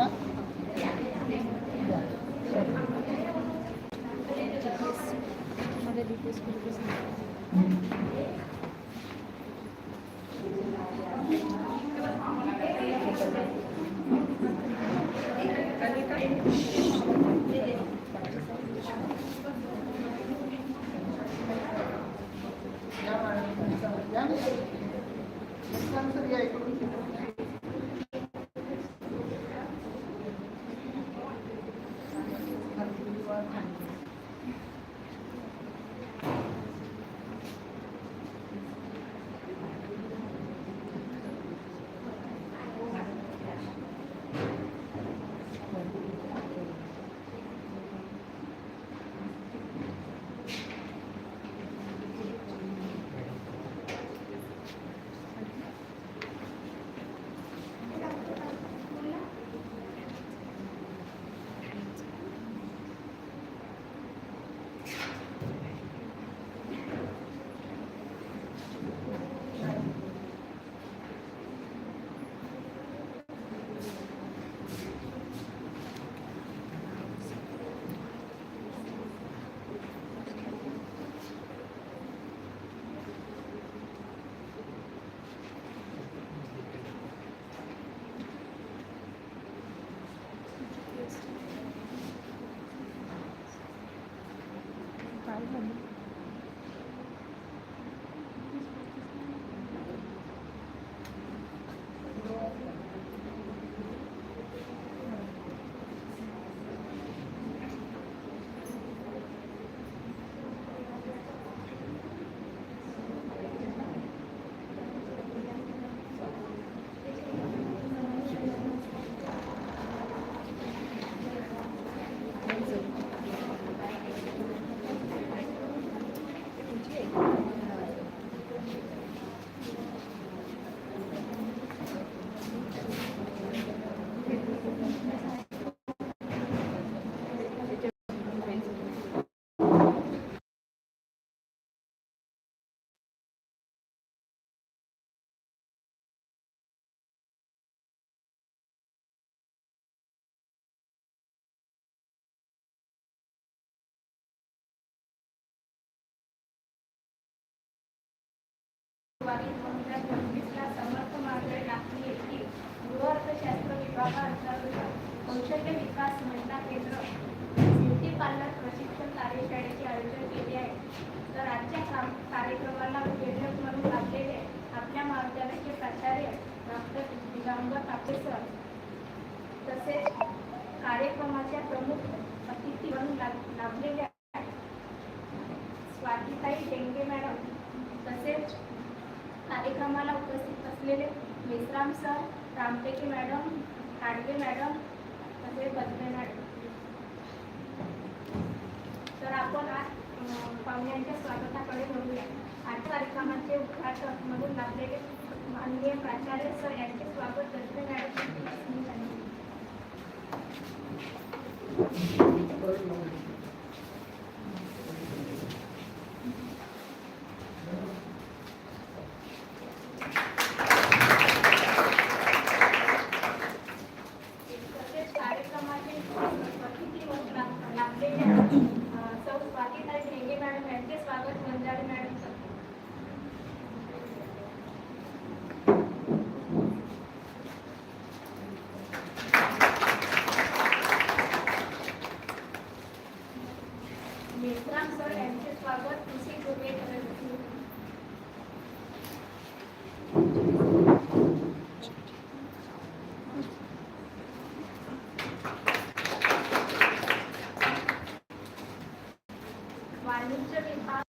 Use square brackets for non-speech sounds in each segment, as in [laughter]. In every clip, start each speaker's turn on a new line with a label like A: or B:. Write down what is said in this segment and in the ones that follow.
A: आहे I'm
B: February दोन हजार पंचवीसला समर्थ नागपूर येथील विभागाअंतर्गत कौशल्य विकास महिला केंद्र. पार्लर प्रशिक्षण कार्यशाळेचे आयोजन केले आहे. तर आजच्या काम कार्यक्रमाला प्रेरक म्हणून आपल्या महाविद्यालयाचे प्राचार्य डॉक्टर दिगंबर कापसे सर. तसेच कार्यक्रमाच्या प्रमुख अतिथी म्हणून लाभ- लाभलेल्या स्वातीताई डेंगे मॅडम. तसेच कार्यक्रमाला उपस्थित असलेले Mesram sir Ramteke madam Kadwe madam तसेच बदमे मॅडम. तर आपण आज पाहुण्यांच्या स्वागताकडे वळूया. आजच्या कार्यक्रमाचे उद्घाटक म्हणून लाभलेले माननीय प्राचार्य सर यांचे स्वागत बदमे मॅडम यांनी केले. तसेच कार्यक्रमाचे अतिथी म्हणून ला- लाभलेल्या अं, सौ स्वातीताई ढेंगे मॅडम यांचे स्वागत वंजारी मॅडम करतात. मेश्राम सर यांचे स्वागत. कृषी दुर्गे करत वाणिज्य विभाग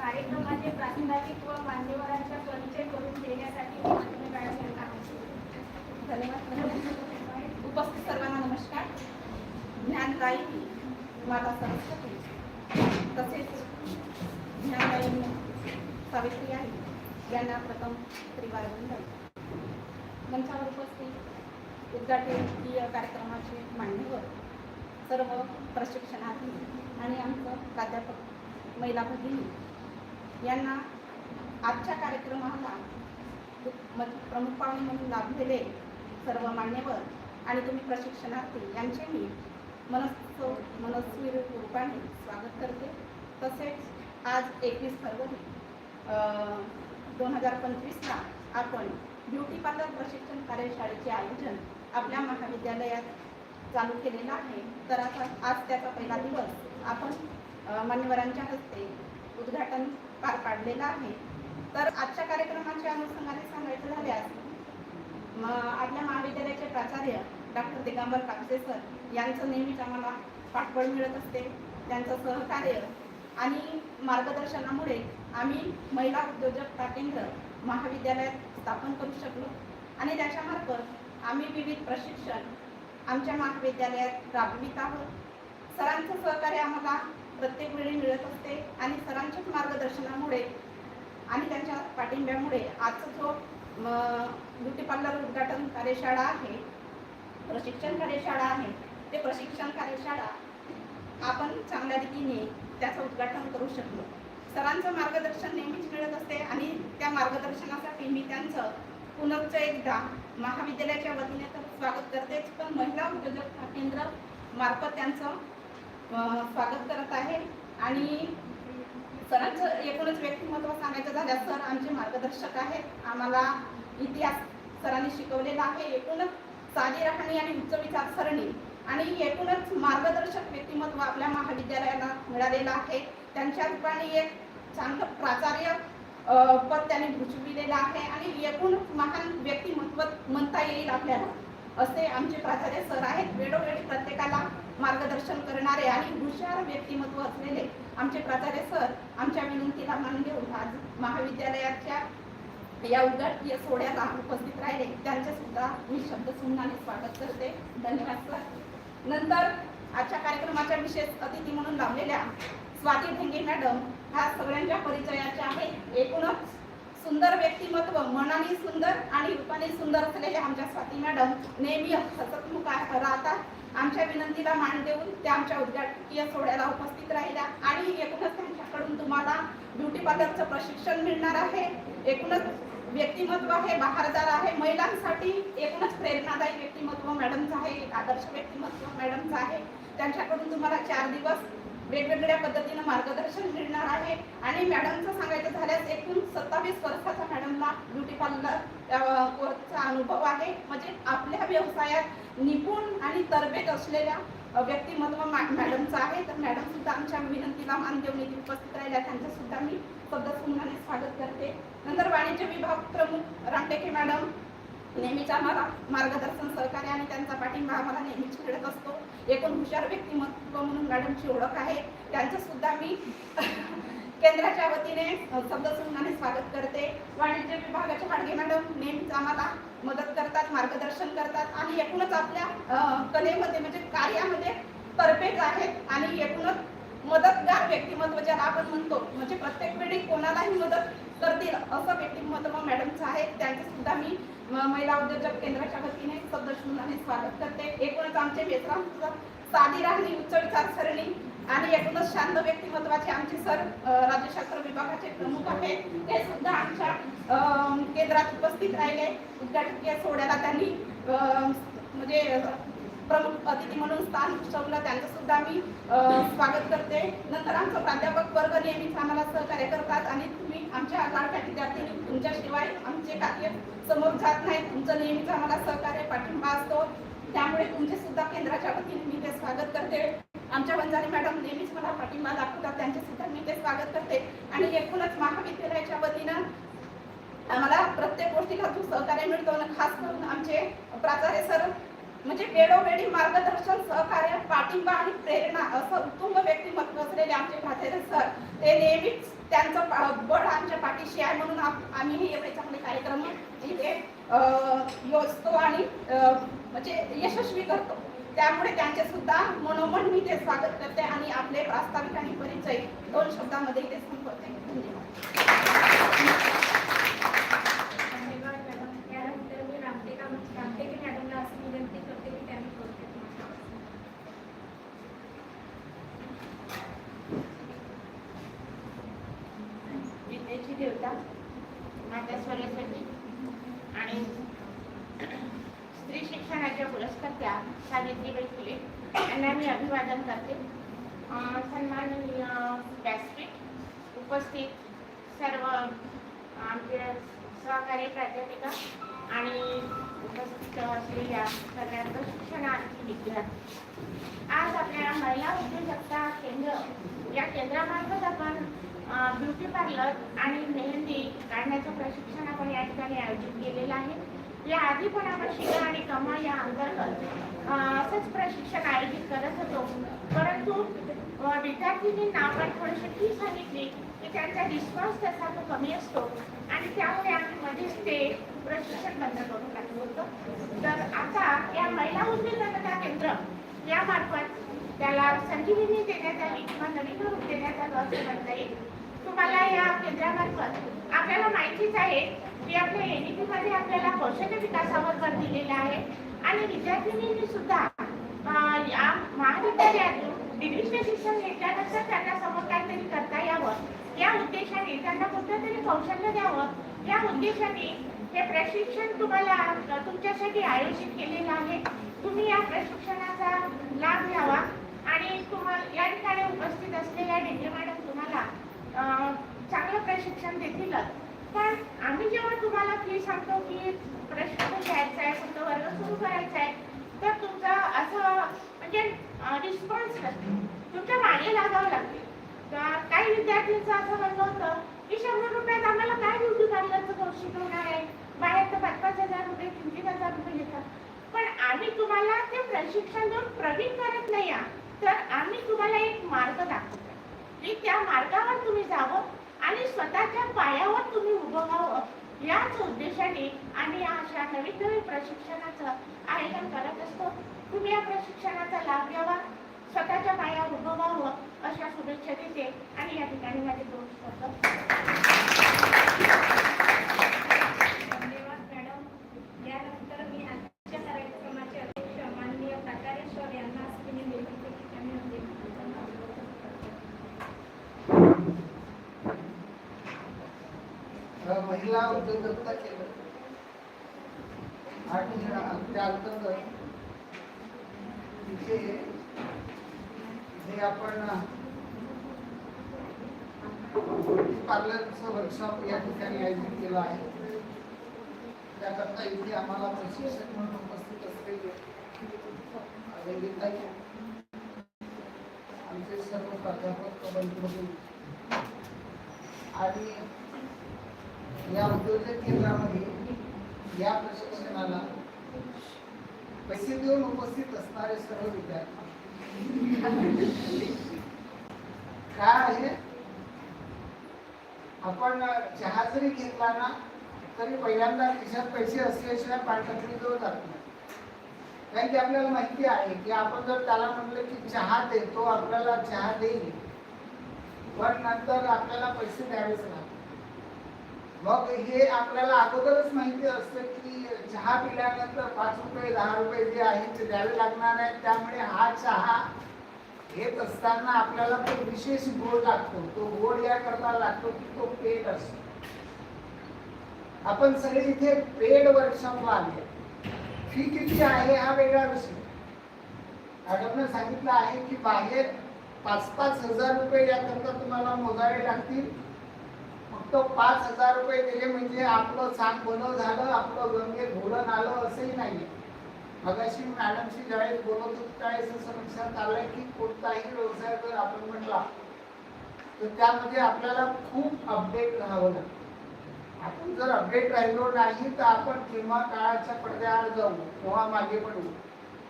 B: कार्यक्रमाचे प्रास्ताविक व मान्यवरांचा परिचय करून देण्यासाठी मी आपल्या मॅडम यांना धन्यवाद.
C: उपस्थित सर्वांना नमस्कार. ज्ञानदायी माता सरस्वती तसेच ज्ञानदायी सावित्री आहे. यांना प्रथम त्रिवार मंचावर उपस्थित उद्घाटनीय कार्यक्रमाचे मांडणीवर सर्व प्रशिक्षणार्थी आणि आमचं प्राध्यापक महिला भगिनी. यांना आजच्या कार्यक्रमाला म- प्रमुख पाहुणे म्हणून लाभलेले सर्व मान्यवर आणि तुम्ही प्रशिक्षणार्थी यांचे मी मनस्व मनस्वी रूपाने स्वागत करते. तसेच आज एकवीस फरवरी दोन हजार पंचवीसला आपण ब्युटी पार्लर प्रशिक्षण कार्यशाळेचे आयोजन आपल्या महाविद्यालयात चालू केलेलं आहे. तर आता आज त्याचा पहिला दिवस आपण मान्यवरांच्या हस्ते उद्घाटन पार पाडलेलं आहे. तर आजच्या कार्यक्रमाच्या अनुषंगाने सांगायचं झाल्यास आपल्या महाविद्यालयाचे प्राचार्य डॉक्टर दिगंबर कापसे सर यांचं नेहमीच आम्हाला पाठबळ मिळत असते. त्यांचं सहकार्य आणि मार्गदर्शनामुळे आम्ही महिला उद्योजकता केंद्र महाविद्यालयात स्थापन करू शकलो. आणि त्याच्यामार्फत आम्ही विविध प्रशिक्षण आमच्या महाविद्यालयात राबवित आहोत. सरांचं सहकार्य आम्हाला प्रत्येक वेळी मिळत असते आणि सरांच्याच मार्गदर्शनामुळे आणि त्यांच्या पाठिंब्यामुळे आजचा जो ब्युटी पार्लर उद्घाटन कार्यशाळा आहे. प्रशिक्षण कार्यशाळा आहे. ते प्रशिक्षण कार्यशाळा आपण चांगल्या रीतीने त्याचं उद्घाटन करू शकलो. सरांचं मार्गदर्शन नेहमीच मिळत असते आणि त्या मार्गदर्शनासाठी मी त्यांचं पुनर्च एकदा महाविद्यालयाच्या वतीने तर स्वागत करतेच पण महिला उद्योजकता केंद्र मार्फत त्यांचं स्वागत करत आहे. आणि सरांचं एकूणच व्यक्तिमत्व सांगायचं झाल्यास सर आमचे मार्गदर्शक आहेत. आम्हाला इतिहास सरांनी शिकवलेला आहे. एकूणच साधी राहणी आणि उच्च विचारसरणी आणि एकूणच मार्गदर्शक व्यक्तिमत्व आपल्या महाविद्यालयाला मिळालेलं आहे. त्यांच्या रूपाने एक चांगलं प्राचार्य पद त्यांनी भुजविलेलं आहे आणि एकूण महान व्यक्तिमत्व म्हणता येईल आपल्याला असे आमचे प्राचार्य सर आहेत. वेळोवेळी प्रत्येकाला मार्गदर्शन करणारे आणि हुशार व्यक्तिमत्व असलेले आमचे प्राचार्य सर आमच्या विनंतीला मान घेऊन आज महाविद्यालयाच्या या उद्घाटनीय सोहळ्याला उपस्थित राहिले. त्यांचे सुद्धा मी शब्द सुमनाने स्वागत करते. धन्यवाद सर. नंतर आजच्या कार्यक्रमाच्या विशेष अतिथी म्हणून लाभलेल्या स्वाती ढेंगे मॅडम ह्या सगळ्यांच्या परिचयाच्या आहेत. एकूणच सुंदर व्यक्तिमत्व मनाने सुंदर आणि रूपाने सुंदर असलेल्या आमच्या स्वाती मॅडम नेहमी हसतमुख राहतात. आमच्या विनंतीला मान देऊन त्या आमच्या उद्घाटकीय सोहळ्याला उपस्थित राहिल्या. आणि एकूणच त्यांच्याकडून तुम्हाला ब्युटी पार्लरचं प्रशिक्षण मिळणार आहे. एकूणच व्यक्तिमत्व आहे बहारदार आहे. महिलांसाठी एकूणच प्रेरणादायी व्यक्तिमत्व मॅडमचं आहे एक आदर्श व्यक्तिमत्व मॅडमचं आहे. त्यांच्याकडून तुम्हाला चार दिवस वेगवेगळ्या पद्धतीनं मार्गदर्शन मिळणार आहे. आणि मॅडमचं सांगायचं झाल्यास एकूण सत्तावीस वर्षाचा मॅडमला ब्युटी पार्लर कोर्सचा अनुभव आहे. म्हणजे आपल्या व्यवसायात निपुण आणि तरबेज असलेल्या व्यक्तिमत्व मा- मॅडमचं आहे. तर मॅडम सुद्धा आमच्या विनंतीला मान देऊन इथे उपस्थित राहिल्या. त्यांचं सुद्धा मी पद्धतपूर्णाने स्वागत करते. नंतर वाणिज्य विभाग प्रमुख रामटेके मॅडम नेहमीच आम्हाला मार्गदर्शन सहकार्य आणि त्यांचा पाठिंबा आम्हाला नेहमीच मिळत असतो. एकूण हुशार व्यक्तिमत्व म्हणून मॅडमची ओळख आहे. त्यांचं सुद्धा मी [laughs] केंद्राच्या वतीने शब्दसंघाने स्वागत करते. वाणिज्य विभागाचे हाडगे मॅडम नेहमीच आम्हाला मदत करतात मार्गदर्शन करतात आणि एकूणच आपल्या कलेमध्ये म्हणजे कार्यामध्ये परफेक्ट आहेत आणि एकूणच मदतगार व्यक्तिमत्व ज्याला आपण म्हणतो म्हणजे प्रत्येक वेळी कोणालाही मदत करतील असं व्यक्तिमत्व मॅडमचं आहे. त्यांचे सुद्धा मी महिला उद्योजक केंद्राच्या वतीने शब्दशून्याने स्वागत करते. एकूणच आमचे मित्रांचं साधी राहणी उच्च विचारसरणी आणि एकूणच शांत व्यक्तिमत्वाचे आमचे सर राज्यशास्त्र विभागाचे प्रमुख आहेत. ते सुद्धा आमच्या केंद्रात उपस्थित राहिले. उद्घाटकीय सोहळ्याला त्यांनी म्हणजे प्रमुख अतिथी म्हणून स्थान भूषवलं त्यांचं सुद्धा मी स्वागत करते. नंतर आमचं प्राध्यापक वर्ग नेहमीच आम्हाला सहकार्य करतात आणि तुम्ही आमच्या लाडक्या विद्यार्थ्यांनी तुमच्याशिवाय आमचे कार्य समोर जात नाही तुमचं नेहमीच आम्हाला सहकार्य पाठिंबा असतो. त्यामुळे तुमचे सुद्धा केंद्राच्या वतीने मी ते स्वागत करते. आमच्या वंजारी मॅडम नेहमीच मला पाठिंबा दाखवतात. त्यांचे सुद्धा मी ते स्वागत करते. आणि एकूणच महाविद्यालयाच्या वतीनं आम्हाला प्रत्येक गोष्टीला जो सहकार्य मिळतो आणि खास करून आमचे प्राचार्य सर म्हणजे वेळोवेळी मार्गदर्शन सहकार्य पाठिंबा आणि प्रेरणा असं उत्तुंग व्यक्तिमत्व असलेले आमचे प्राचार्य सर ते नेहमीच त्यांचं बळ आमच्या पाठीशी आहे म्हणून आम्हीही एवढे चांगले कार्यक्रम इथे योजतो आणि म्हणजे यशस्वी करतो. त्यामुळे त्यांचे सुद्धा मनोमन मी ते स्वागत करते आणि आपले प्रास्ताविक आणि परिचय दोन शब्दामध्ये इथे संपवते. धन्यवाद
B: मॅडम यानंतर मी रामटेका रामटेके मॅडमला अशी विनंती करते की त्यांनी थोडक्यात माहिती
D: विद्येची देवता माता सरस्वती आणि स्त्री शिक्षणाच्या पुरस्कर्त्या सावित्रीबाई फुले यांना मी अभिवादन करते अं, सन्माननीय व्यासपीठ उपस्थित सर्व आमचे सहकारी प्राध्यापिका आणि उपस्थित असलेल्या सगळ्यांचं शिक्षणार्थी विद्यार्थी आज आपल्या महिला उद्योजकता केंद्र या केंद्रामार्फत आपण ब्युटी पार्लर आणि मेहंदी काढण्याचं प्रशिक्षण आपण या ठिकाणी आयोजित केलेलं आहे. या आधी पण आपण शिका आणि कमा या अंतर्गत असंच प्रशिक्षण आयोजित करत होतो. परंतु अ, विद्यार्थिनींना आपण थोडीशी फी सांगितली की त्यांचा रिस्पॉन्स तसा तो कमी असतो आणि त्यामुळे आम्ही मध्येच ते प्रशिक्षण बंद करून टाकलं होतं. तर आता या महिला उद्योजकता केंद्र यामार्फत त्याला संजीवनी देण्यात आली किंवा नवीन रूप देण्यात आलं असं म्हणता येईल. तुम्हाला या केंद्रामार्फत आपल्याला माहितीच आहे की आपल्या एनईपी मध्ये आपल्याला कौशल्य विकासावर भर दिलेला आहे. आणि विद्यार्थिनींनी सुद्धा या महाविद्यालयातून डिग्रीचे शिक्षण घेतल्यानंतर त्यांना समोर काहीतरी करता यावं. या उद्देशाने त्यांना कुठलं तरी कौशल्य द्यावं. या उद्देशाने हे प्रशिक्षण तुम्हाला तुमच्यासाठी आयोजित केलेलं आहे. तुम्ही या प्रशिक्षणाचा लाभ घ्यावा. आणि तुम्हाला या ठिकाणी उपस्थित असलेल्या डेंगे मॅडम तुम्हाला चांगलं प्रशिक्षण देतीलच पण आम्ही जेव्हा तुम्हाला फी सांगतो की प्रशिक्षण घ्यायचं आहे समजा वर्ग सुरू करायचा आहे तर तुमचा असं म्हणजे रिस्पॉन्स नसतो. तुमच्या मागे लागावं लागते. काही विद्यार्थ्यांचं असं म्हणलं होतं की शंभर रुपयात आम्हाला काय ब्युटी पार्लरचं कोर्स शिकवणार आहे बाहेर तर पाच पाच हजार रुपये तीन तीन हजार रुपये घेतात. पण आम्ही तुम्हाला ते प्रशिक्षण देऊन प्रवीण करत नाही तर आम्ही तुम्हाला एक मार्ग दाखवतो की त्या मार्गावर तुम्ही जावं आणि स्वतःच्या पायावर तुम्ही उभं व्हावं. याच उद्देशाने आम्ही या अशा नवीन नवीन प्रशिक्षणाचं आयोजन करत असतो. तुम्ही या प्रशिक्षणाचा लाभ घ्यावा. स्वतःच्या पायावर उभं व्हावं अशा शुभेच्छा देते आणि या ठिकाणी माझे दोन शब्द.
B: धन्यवाद मॅडम. यानंतर मी आजच्या कार्यक्रमाचे अध्यक्ष माननीय यांना
A: महिला उद्योजकता केंद्र आणि त्या अंतर्गत तिथे जे आपण पार्लरचा वर्कशॉप या ठिकाणी आयोजित केला आहे. त्याकरता इथे आम्हाला प्रशिक्षक म्हणून उपस्थित असलेले आमचे सर्व प्राध्यापक बंधू आणि या उद्योजक केंद्रामध्ये या प्रशिक्षणाला पैसे देऊन उपस्थित असणारे सर्व विद्यार्थी. काय आहे? आपण चहा जरी घेतला ना तरी पहिल्यांदा खिशात पैसे असल्याशिवाय पाठवणी जवळ जात नाही. कारण की आपल्याला माहिती आहे की आपण जर त्याला म्हटलं की चहा दे तो आपल्याला चहा देईल. पण नंतर आपल्याला पैसे द्यावेच लागतात. मग हे आपल्याला अगोदरच माहिती असतं की चहा पिल्यानंतर पाच रुपये दहा रुपये जे आहे ते द्यावे लागणार आहेत. त्यामुळे हा चहा घेत असताना आपल्याला तो विशेष गोड लागतो. तो गोड या करता लागतो की तो पेट असतो. आपण सगळे इथे पेड वर्कशॉपला आले. फी किती आहे हा वेगळा विषय. मॅडमने सांगितलं आहे की बाहेर पाच पाच हजार रुपये याकरता तुम्हाला मोजावे लागतील. फक्त पाच हजार रुपये दिले म्हणजे आपलं सांग बनव झालं आपलं गंगे धोरण आलं असंही नाही मगाशी मॅडमशी ज्यावेळेस बोलत होतो त्यावेळेस असं लक्षात आलंय की कोणताही व्यवसाय जर आपण म्हटला तर त्यामध्ये आपल्याला खूप अपडेट राहावं लागतं. आपण जर अपडेट राहिलो नाही तर आपण किंवा काळाच्या पडद्याआड जाऊ किंवा मागे पडू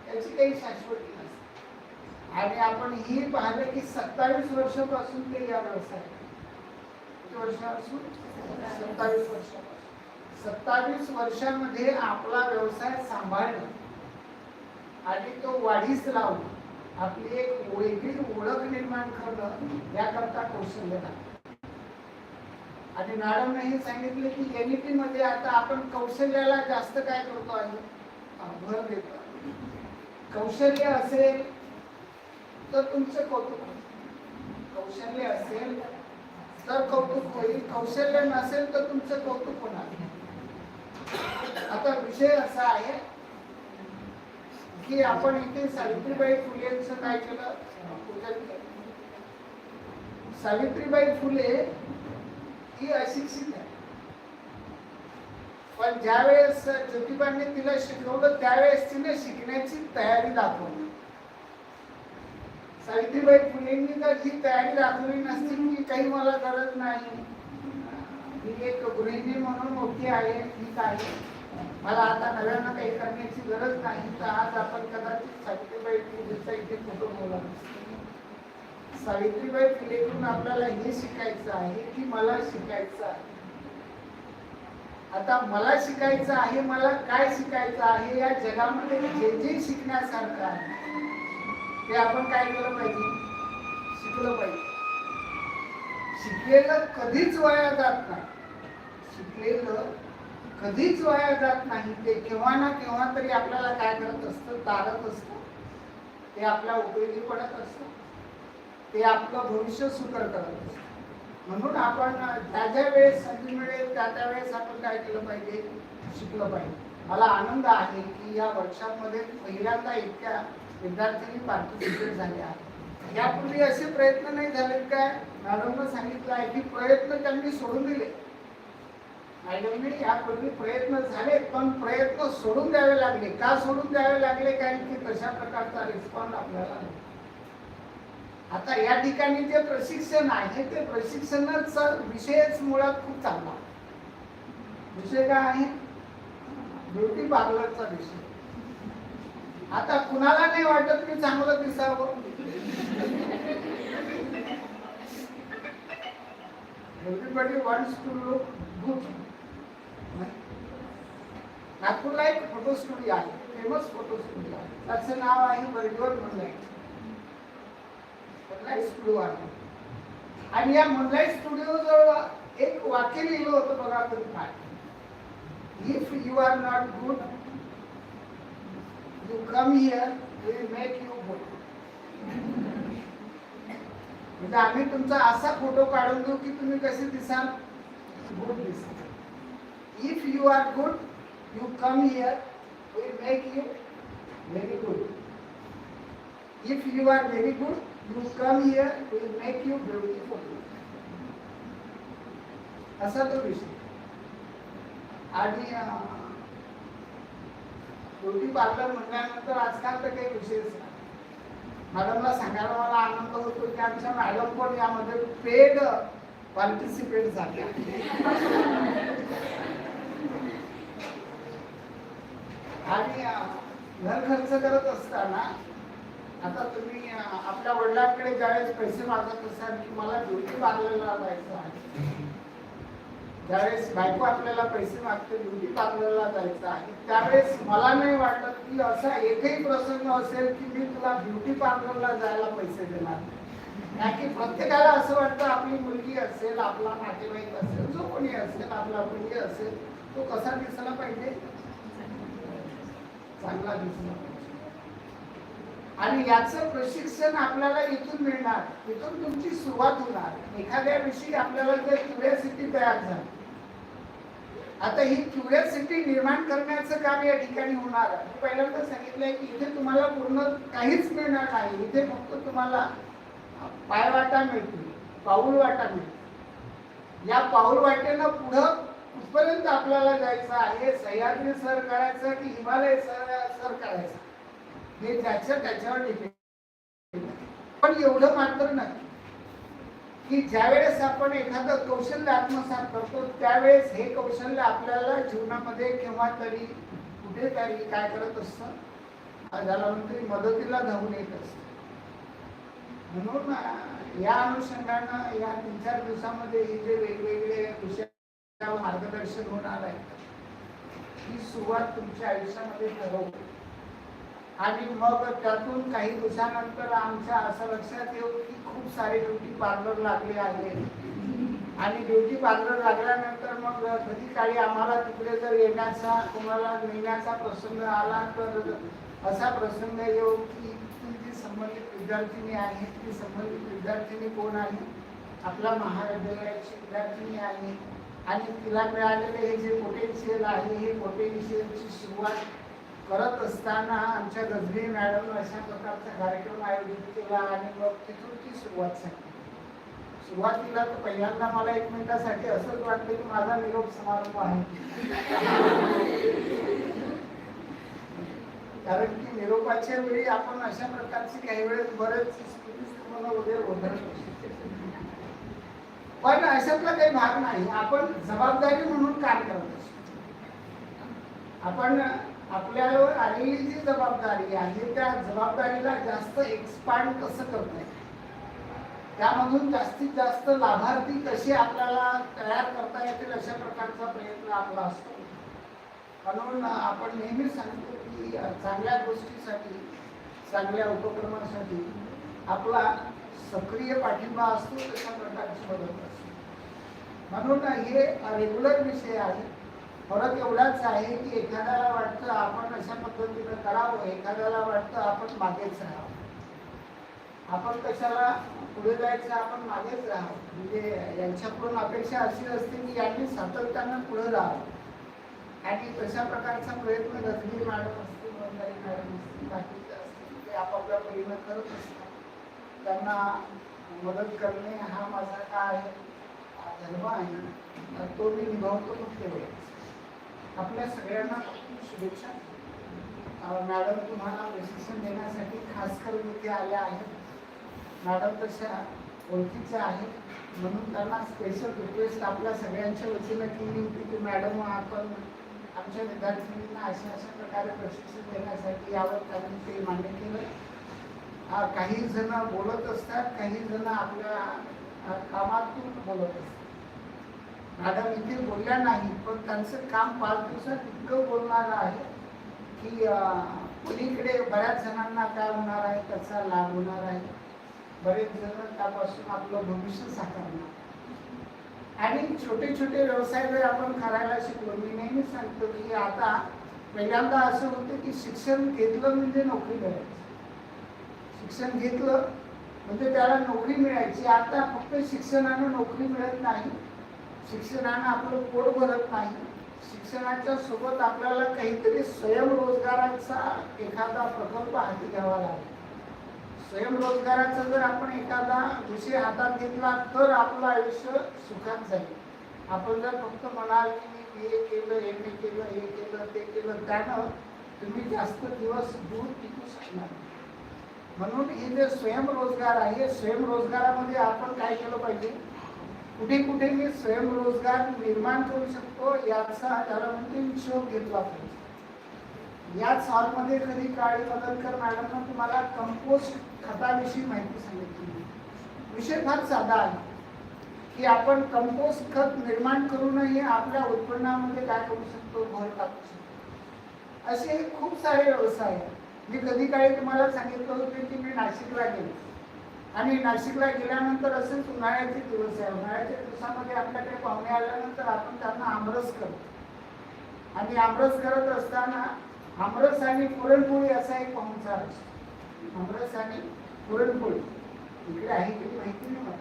A: याची काही शाश्वती नसते. आणि आपण ही पाहिलं की सत्तावीस वर्षापासून ते या व्यवसाय किती वर्षापासून सत्तावीस वर्षापासून. सत्तावीस वर्षामध्ये आपला व्यवसाय सांभाळणं आणि तो वाढीस लावून आपली एक वेगळी ओळख निर्माण करणं याकरता कौशल्य लागतं आणि मॅडमने हे सांगितले की एनईपी मध्ये आता आपण कौशल्याला जास्त काय करतो आहे? भर देतो. कौशल्य असेल तर तुमचं कौतुक कौशल्य असेल तर कौतुक होईल. कौशल्य नसेल तर तुमचं कौतुक होणार आता विषय असा आहे की आपण इथे सावित्रीबाई फुलेंचं काय केलं? सावित्रीबाई फुले ही अशिक्षित आहे. पण ज्यावेळेस ज्योतिबांनी तिला शिकवलं त्यावेळेस तिने शिकण्याची तयारी दाखवली. सावित्रीबाई फुलेंनी जर ही तयारी दाखवली नसती की काही मला गरज नाही. मी एक गृहिणी म्हणून मोठी आहे ठीक आहे. मला आता नव्यानं काही करण्याची गरज नाही तर आज आपण कदाचित सावित्रीबाई फुलेचा इथे फोटो बोला सावित्रीबाई फुलेकडून आपल्याला हे शिकायचं आहे की मला शिकायचं आहे. आता मला शिकायचं आहे मला काय शिकायचं आहे या जगामध्ये जे जे शिकण्यासारखं आहे ते आपण काय केलं पाहिजे? शिकलं पाहिजे. शिकलेलं कधीच वाया जात नाही. शिकलेलं कधीच वाया जात नाही. ते केव्हा ना केव्हा तरी आपल्याला काय करत असतं तारत असतं. ते आपल्या उपयोगी पडत असतं. ते आपलं भविष्य सुकर करत असतं. म्हणून आपण ज्या ज्या वेळेस संधी मिळेल त्या त्या वेळेस आपण काय केलं पाहिजे? शिकलं पाहिजे. मला आनंद आहे की या वर्कशॉपमध्ये पहिल्यांदा इतक्या विद्यार्थ्यांनी पार्टिसिपेट झाले आहेत यापूर्वी असे प्रयत्न नाही झालेत काय? मॅडमनं सांगितलं आहे की प्रयत्न त्यांनी सोडून दिले. मॅडमने यापूर्वी प्रयत्न झाले पण प्रयत्न सोडून द्यावे लागले. का सोडून द्यावे लागले? कारण की तशा प्रकारचा रिस्पॉन्स आपल्याला आता या ठिकाणी जे प्रशिक्षण आहे ते प्रशिक्षणाचा विषयच मुळात खूप चांगला. विषय काय आहे? ब्युटी पार्लरचा विषय. आता कुणाला नाही वाटत की चांगलं दिसावं? Everybody wants to look good नागपूरला एक फोटो स्टुडिओ आहे फेमस फोटो स्टुडिओ आहे त्याचं नाव आहे बर्डवर मुनलाईट मुनलाईट स्टुडिओ आहे. आणि या मुनलाईट स्टुडिओ जवळ एक वाक्य लिहिलं होतं बघा तुम्ही काय if you are not good you come here will make you good म्हणजे आम्ही तुमचा असा फोटो काढून देऊ की तुम्ही कसे दिसाल? गुड दिसाल. If you are good you come here will make you very good if you are very good you come here will make you beautiful असा तो विषय. आणि ब्युटी पार्लर म्हटल्यानंतर आजकाल तर काही विषयच नाही. मॅडमला सांगायला मला आनंद होतो की आमच्या मॅडम पण यामध्ये पेड पार्टिसिपेट झाल्या. आणि घर खर्च करत असताना आता तुम्ही आपल्या वडिलांकडे ज्यावेळेस पैसे मागत असाल की मला ड्युटी बांधलेला जायचं आहे ज्यावेळेस बायको आपल्याला पैसे मागते ब्युटी पार्लरला जायचं आहे त्यावेळेस मला नाही वाटत की असा एकही प्रसंग असेल की मी तुला ब्युटी पार्लरला जायला पैसे देणार नाही. की प्रत्येकाला असं वाटतं आपली मुलगी असेल आपला नातेवाईक असेल जो कोणी असेल आपला मुलगी असेल तो कसा दिसला पाहिजे? चांगला दिसला पाहिजे. आणि याचं प्रशिक्षण आपल्याला इथून मिळणार. इथून तुमची सुरुवात होणार. एखाद्या विषयी आपल्याला जर क्युरियासिटी तयार झाली. आता ही क्युरियासिटी निर्माण करण्याचं काम या ठिकाणी होणार आहे. मी पहिल्यांदा सांगितलंय की इथे तुम्हाला पूर्ण काहीच मिळणार नाही. इथे फक्त तुम्हाला पायवाटा मिळतील पाऊल वाटा मिळतील. या पाऊल वाटेनं पुढं कुठपर्यंत आपल्याला जायचं आहे? सह्याद्री सर करायचं की हिमालय सर सर करायचं? हे त्याचं त्याच्यावर डिपेंड पण एवढं मात्र नाही. की ज्यावेळेस आपण एखादं कौशल्य आत्मसात करतो त्यावेळेस हे कौशल्य आपल्याला जीवनामध्ये केव्हा तरी कुठेतरी काय करत असतं? ज्याला म्हणतो मदतीला धावून येत असतं. म्हणून या अनुषंगानं या तीन चार दिवसामध्ये हे जे वेगवेगळे विषय मार्गदर्शन होणार आहे ही सुरुवात तुमच्या आयुष्यामध्ये ठरवते आणि मग त्यातून काही दिवसानंतर आमच्या असं लक्षात येऊ की खूप सारे ब्युटी पार्लर लागले आहे आणि ब्युटी पार्लर लागल्यानंतर मग कधी काळी आम्हाला तिकडे जर येण्याचा कोणाला नेण्याचा प्रसंग आला तर असा प्रसंग येऊ की ती जी संबंधित विद्यार्थिनी आहे ती संबंधित विद्यार्थिनी कोण आहे आपल्या महाविद्यालयाची विद्यार्थिनी आहे आणि तिला मिळालेले हे जे पोटेन्शियल आहे हे पोटेन्शियलची सुरुवात करत असताना आमच्या गजबी मॅडम अशा प्रकारचा कार्यक्रम आयोजित केला आणि मग तिथून ती सुरुवात झाली. सुरुवातीला तर पहिल्यांदा मला एक मिनिटासाठी असंच वाटलं की माझा निरोप समारंभ आहे. कारण की निरोपाच्या वेळी आपण अशा प्रकारचे काही वेळेस बरेच स्मृतिस्थापना वगैरे ओढत पण अशातला काही भाग नाही. आपण जबाबदारी म्हणून काम करत असतो. आपण आपल्यावर आलेली जी जबाबदारी आहे त्या जबाबदारीला जास्त एक्सपांड कसं करता येईल त्यामधून जास्तीत जास्त लाभार्थी कसे आपल्याला तयार करता येतील अशा प्रकारचा प्रयत्न आपला असतो. म्हणून आपण नेहमी सांगतो की चांगल्या गोष्टीसाठी चांगल्या उपक्रमासाठी आपला सक्रिय पाठिंबा असतो तशा प्रकारची मदत असते. म्हणून हे रेग्युलर विषय आहे फरक एवढाच आहे की एखाद्याला वाटतं आपण अशा पद्धतीनं करावं एखाद्याला वाटतं आपण मागेच राहावं. आपण कशाला पुढे जायचं आपण मागेच राहावं. म्हणजे यांच्याकडून अपेक्षा अशी असते की यांनी सातत्यानं पुढे राहावं. आणि तशा प्रकारचा प्रयत्न रजनी मॅडम असतील वंदाई मॅडम असतील बाकीचे असतील ते आपापल्या परीनं करत असतात. त्यांना मदत करणे हा माझा काय हा धर्म आहे तो मी निभावतो मग एवढंच आपल्या सगळ्यांना शुभेच्छा. मॅडम तुम्हाला प्रशिक्षण देण्यासाठी खास करून इथे आल्या आहेत. मॅडम तशा ओळखीच्या आहेत. म्हणून त्यांना स्पेशल रिक्वेस्ट आपल्या सगळ्यांच्या वतीनं केली होती की मॅडम आपण आमच्या विद्यार्थिनींना अशा अशा प्रकारे प्रशिक्षण देण्यासाठी यावर त्यांनी ते मान्य केलं. काही जण बोलत असतात काही जण आपल्या कामातून बोलत असतात. मॅडम इथे बोलल्या नाही पण त्यांचं काम पाच दिवसात इतकं बोलणार आहे की अं, पलीकडे बऱ्याच जणांना काय होणार आहे त्याचा लाभ होणार आहे. बरेच जण त्यापासून आपलं भविष्य साकारणार. आणि छोटे छोटे व्यवसाय जर आपण करायला शिकलो मी नेहमी सांगतो की आता पहिल्यांदा असं होतं की शिक्षण घेतलं म्हणजे नोकरी करायची. शिक्षण घेतलं म्हणजे त्याला नोकरी मिळायची. आता फक्त शिक्षणानं नोकरी मिळत नाही. शिक्षणानं आपलं पोट भरत नाही. शिक्षणाच्या सोबत आपल्याला काहीतरी स्वयंरोजगाराचा एखादा प्रकल्प हाती घ्यावा लागेल. स्वयंरोजगाराचा जर आपण एखादा विषय हातात घेतला तर आपलं आयुष्य सुखात जाईल. आपण जर फक्त म्हणाल की मी बी ए केलं एम ए केलं हे केलं ते केलं त्यानं तुम्ही जास्त दिवस दूर टिकू शकणार म्हणून हे जे स्वयंरोजगार आहे स्वयंरोजगारामध्ये आपण काय केलं पाहिजे? कुठे कुठे मी स्वयंरोजगार निर्माण करू शकतो याचा त्याला म्हणजे हिशोब घेतला पाहिजे याच हॉलमध्ये कधी काळी बदलकर मॅडमनं तुम्हाला कंपोस्ट खताविषयी माहिती सांगितली. विषय फार साधा आहे. की आपण कंपोस्ट खत निर्माण करूनही आपल्या उत्पन्नामध्ये काय करू शकतो भर टाकू शकतो. असे खूप सारे व्यवसाय आहेत. मी कधी काळी तुम्हाला सांगितलं होतं की मी नाशिकला गेलो. आणि नाशिकला गेल्यानंतर असेच उन्हाळ्याचे दिवस आहे. उन्हाळ्याच्या दिवसामध्ये आपल्याकडे पाहुणे आल्यानंतर आपण त्यांना आमरस करतो. आणि आमरस करत असताना आमरस आणि पुरणपोळी असा एक पाहुणचार असतो आमरस आणि पुरणपोळी. इकडे आहे की माहिती नाही. मला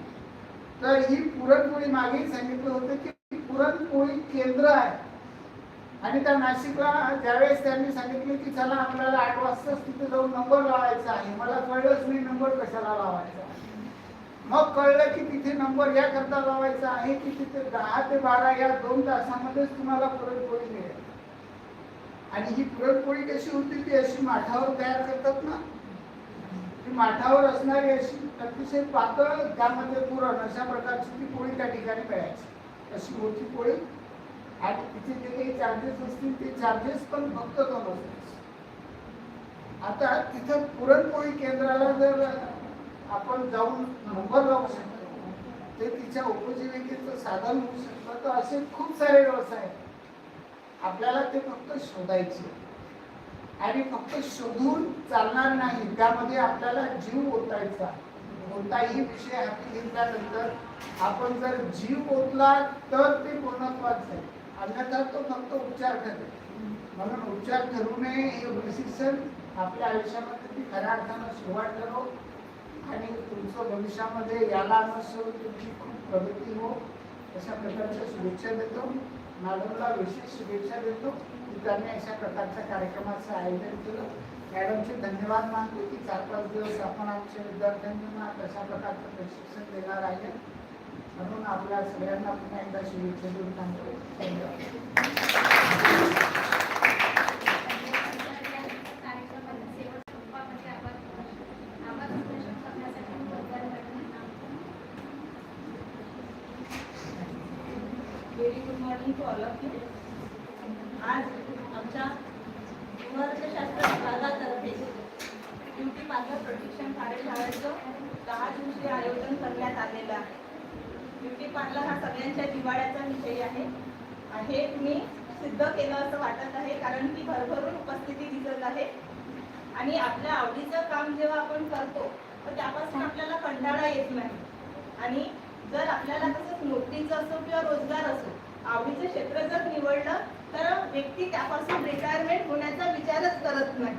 A: तर ही पुरणपोळी मागे सांगितलं होतं की पुरणपोळी केंद्र आहे. आणि त्या नाशिकला ज्यावेळेस त्यांनी सांगितले की चला आपल्याला आठ वाजताच तिथे जाऊन नंबर लावायचा आहे. मला कळलंच नाही नंबर कशाला लावायचा आहे. मग कळलं की तिथे नंबर याकरता लावायचा आहे की तिथे दहा ते बारा या दोन तासामध्येच तुम्हाला पुरणपोळी मिळेल. आणि ही पुरणपोळी कशी होती ती अशी माठावर तयार करतात ना? ती माठावर असणारी अशी अतिशय पातळ त्यामध्ये पुरण अशा प्रकारची ती पोळी त्या ठिकाणी मिळायची. अशी होती पोळी आणि तिथे जे काही चार्जेस असतील ते चार्जेस पण फक्त दोन असायचे आता तिथं पुरणपोळी केंद्राला जर आपण जाऊन नंबर लावू शकतो ते तिच्या उपजीविकेचं साधन होऊ शकतं. तर असे खूप सारे व्यवसाय आहेत. आपल्याला ते फक्त शोधायचे. आणि फक्त शोधून चालणार नाही त्यामध्ये आपल्याला जीव ओतायचा. कोणताही विषय हाती घेतल्यानंतर आपण जर जीव ओतला तर ते पूर्णत्वाच आहे. अन्यथा तो फक्त उपचार ठरेल म्हणून उपचार ठरू नये हे प्रशिक्षण आपल्या आयुष्यामध्ये ती खऱ्या अर्थानं सुरुवात ठरव आणि तुमचं भविष्यामध्ये याला अनुसरून तुमची खूप प्रगती हो. अशा प्रकारच्या शुभेच्छा देतो. मॅडमला विशेष शुभेच्छा देतो की त्यांनी अशा प्रकारच्या कार्यक्रमाचं आयोजन केलं. मॅडमचे धन्यवाद मानतो की चार पाच दिवस आपण आमच्या विद्यार्थ्यांना अशा प्रकारचं प्रशिक्षण देणार आहे. म्हणून आपल्या सगळ्यांना पुन्हा एकदा शुभेच्छा देऊन सांगतो धन्यवाद
B: कार्यक्रमाचा शेवट सोपा म्हणजे आवाज आवाज प्रदर्शन करण्यासाठी भगवान मॅडमांना
E: very good morning to all of you आज आमच्या अर्थशास्त्र विभागातर्फे ब्युटी पार्लर प्रशिक्षण कार्यशाळेचं दहा दिवसीय आयोजन करण्यात आलेलं आहे ब्युटी पार्लर हा सगळ्यांच्या जिव्हाळ्याचा विषय आहे हे मी सिद्ध केलं असं वाटत आहे कारण की भरभरून उपस्थिती दिसत आहे आणि आपल्या आवडीचं काम जेव्हा आपण करतो तर त्यापासून आपल्याला कंटाळा येत नाही. आणि जर आपल्याला कसं नोकरीचं असो किंवा रोजगार असो आवडीचं क्षेत्र जर निवडलं तर व्यक्ती त्यापासून रिटायरमेंट होण्याचा विचारच करत नाही.